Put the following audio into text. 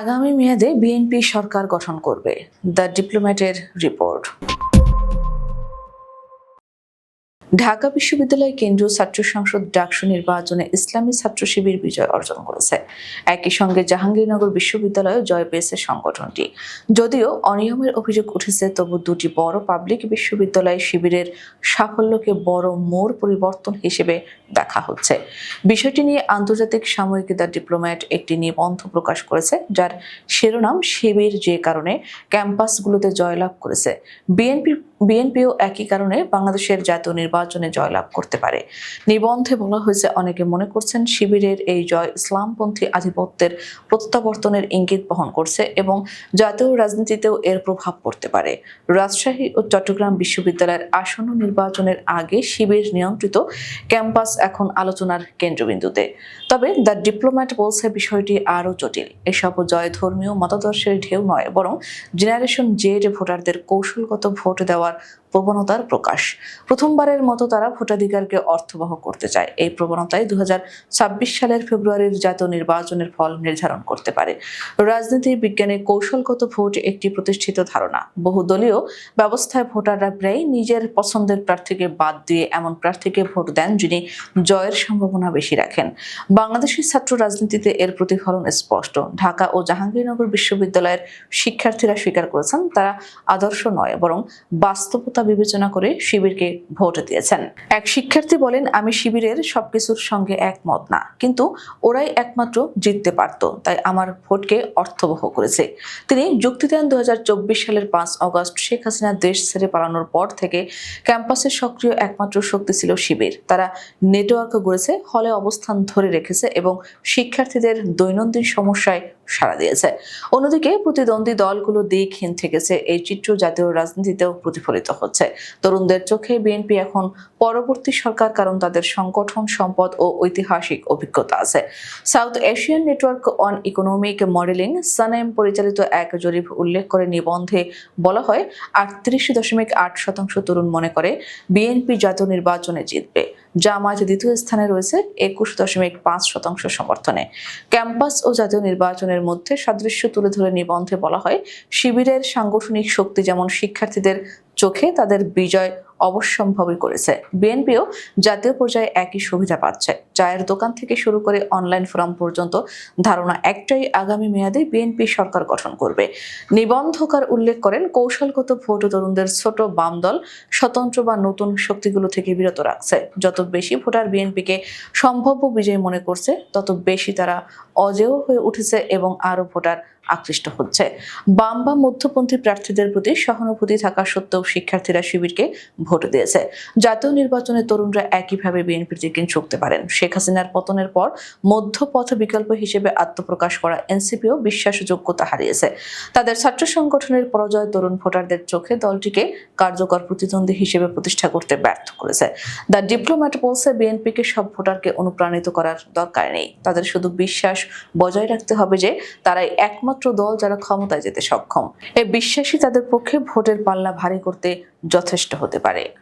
আগামী মেয়াদে বিএনপি সরকার গঠন করবে। The ডিপ্লোম্যাটের report. ঢাকা বিশ্ববিদ্যালয় কেন্দ্রীয় ছাত্র সংসদ ডাকসু নির্বাচনে ইসলামী ছাত্র শিবির বিজয় অর্জন করেছে। একই সঙ্গে জাহাঙ্গীরনগর বিশ্ববিদ্যালয়ে জয় পেয়েছে সংগঠনটি। যদিও অনিয়মের অভিযোগ উঠেছে, তবু দুটি বড় পাবলিক বিশ্ববিদ্যালয় শিবিরের সাফল্যকে বড় মোড় পরিবর্তন হিসেবে দেখা হচ্ছে। বিষয়টি নিয়ে আন্তর্জাতিক সাময়িক দ্য ডিপ্লোম্যাট একটি নিবন্ধ প্রকাশ করেছে, যার শিরোনাম শিবির যে কারণে ক্যাম্পাসগুলোতে জয়লাভ করেছে। বিএনপি বিএনপিও একই কারণে বাংলাদেশের জাতীয় নির্বাচনে জয়লাভ করতে পারে। নিবন্ধে বলা হয়েছে, অনেকে মনে করছেন শিবিরের এই জয় ইসলামপন্থী আধিপত্যের প্রত্যাবর্তনের ইঙ্গিত বহন করছে এবং জাতীয় রাজনীতিতেও এর প্রভাব পড়তে পারে। রাজশাহী ও চট্টগ্রাম বিশ্ববিদ্যালয়ের আসন্ন নির্বাচনের আগে শিবির নিয়ন্ত্রিত ক্যাম্পাস এখন আলোচনার কেন্দ্রবিন্দুতে। তবে দ্য ডিপ্লোম্যাট বলছে বিষয়টি আরও জটিল। এসব জয় ধর্মীয় মতাদর্শের ঢেউ নয়, বরং জেনারেশন জেড ভোটারদের কৌশলগত ভোট দেওয়ার or প্রবণতার প্রকাশ। প্রথমবারের মতো তারা ভোটাধিকারকে অর্থবহ করতে চায়। এই প্রবণতায় দু হাজার ছাব্বিশ সালের ফেব্রুয়ারির জাতীয় নির্বাচনের ফল নির্ধারণ করতে পারে। রাজনীতি বিজ্ঞানে কৌশলগত ভোট একটি প্রতিষ্ঠিত ধারণা। বহুদলীয় ব্যবস্থায় ভোটাররা প্রায় নিজের পছন্দের প্রার্থীকে বাদ দিয়ে এমন প্রার্থীকে ভোট দেন যিনি জয়ের সম্ভাবনা বেশি রাখেন। বাংলাদেশের ছাত্র রাজনীতিতে এর প্রতিফলন স্পষ্ট। ঢাকা ও জাহাঙ্গীরনগর বিশ্ববিদ্যালয়ের শিক্ষার্থীরা স্বীকার করেছেন, তারা আদর্শ নয়, বরং বাস্তবতা বিবেচনা করে শিবিরকে ভোট দিয়েছেন। এক শিক্ষার্থী বলেন, আমি শিবিরের সবকিছুর সঙ্গে একমত না। কিন্তু ওরাই একমাত্র জিততে পারত। তাই আমার ভোটকে অর্থবহ করেছে। তিনি যুক্তি দেন দু হাজার চব্বিশ সালের পাঁচ অগস্ট শেখ হাসিনা দেশ ছেড়ে পালানোর পর থেকে ক্যাম্পাসে সক্রিয় একমাত্র শক্তি ছিল শিবির। তারা নেটওয়ার্ক গড়েছে, হলে অবস্থান ধরে রেখেছে এবং শিক্ষার্থীদের দৈনন্দিন সমস্যায় সাড়া দিয়েছে। অন্যদিকে প্রতিদ্বন্দ্বী দলগুলো দিকহীন থেকেছে এই চিত্র জাতীয় রাজনীতিতেও প্রতিফলিত হচ্ছে। তরুণদের চোখে বিএনপি এখন পরবর্তী সরকার কারণ তাদের সংগঠন, সম্পদ ও ঐতিহাসিক অভিজ্ঞতা আছে। South Asian network on economic modelling, SANEM পরিচালিত এক জরিপ উল্লেখ করে নিবন্ধে বলা হয়, আটত্রিশ দশমিক আট শতাংশ তরুণ মনে করে বিএনপি জাতীয় নির্বাচনে জিতবে। জামায়াত দ্বিতীয় স্থানে রয়েছে একুশ দশমিক পাঁচ শতাংশ সমর্থনে। ক্যাম্পাস ও জাতীয় নির্বাচনের মধ্যে সাদৃশ্য তুলে ধরে নিবন্ধে বলা হয়, শিবিরের সাংগঠনিক শক্তি যেমন শিক্ষার্থীদের চোখে তাদের বিজয় অবশ্যম্ভাবী করেছে। বিএনপিও জাতীয় পর্যায়ে একই সুবিধা পাচ্ছে। চায়ের দোকান থেকে শুরু করে অনলাইন ফোরাম পর্যন্ত ধারণা একটাই আগামী মেয়াদে বিএনপি সরকার গঠন করবে। নিবন্ধকার উল্লেখ করেন, কৌশলগত ভোট তরুণদের ছোট বাম দল স্বতন্ত্র বা নতুন শক্তিগুলো থেকে বিরত রাখছে। যত বেশি ভোটার বিএনপিকে সম্ভাব্য বিজয় মনে করছে, তত বেশি তারা অজেয় হয়ে উঠেছে এবং আরও ভোটার আকৃষ্ট হচ্ছে। বাম বা মধ্যপন্থী প্রার্থীদের প্রতি সহানুভূতি থাকা সত্ত্বেও শিক্ষার্থীরা শিবিরকে ভোট দিয়েছে। জাতীয় নির্বাচনে তরুণরা একইভাবে বিএনপির দিকে ঝুঁকতে পারেন। শেখ হাসিনার পতনের পর মধ্যপথ বিকল্প হিসেবে আত্মপ্রকাশ করা এনসিপিও বিশ্বাসযোগ্যতা হারিয়েছে। তাদের ছাত্র সংগঠনের পরাজয় তরুণ ভোটারদের চোখে দলটিকে কার্যকর প্রতিদ্বন্দ্বী হিসেবে প্রতিষ্ঠা করতে ব্যর্থ করেছে। দ্য ডিপ্লোম্যাট বলছে, বিএনপিকে সব ভোটারকে অনুপ্রাণিত করার দরকার নেই। তাদের শুধু বিশ্বাস বজায় রাখতে হবে যে, তারাই একমাত্র দল যারা ক্ষমতায় যেতে সক্ষম। এই বিশ্বাসই তাদের পক্ষে ভোটের পাল্লা ভারী করতে যথেষ্ট হতে পারে।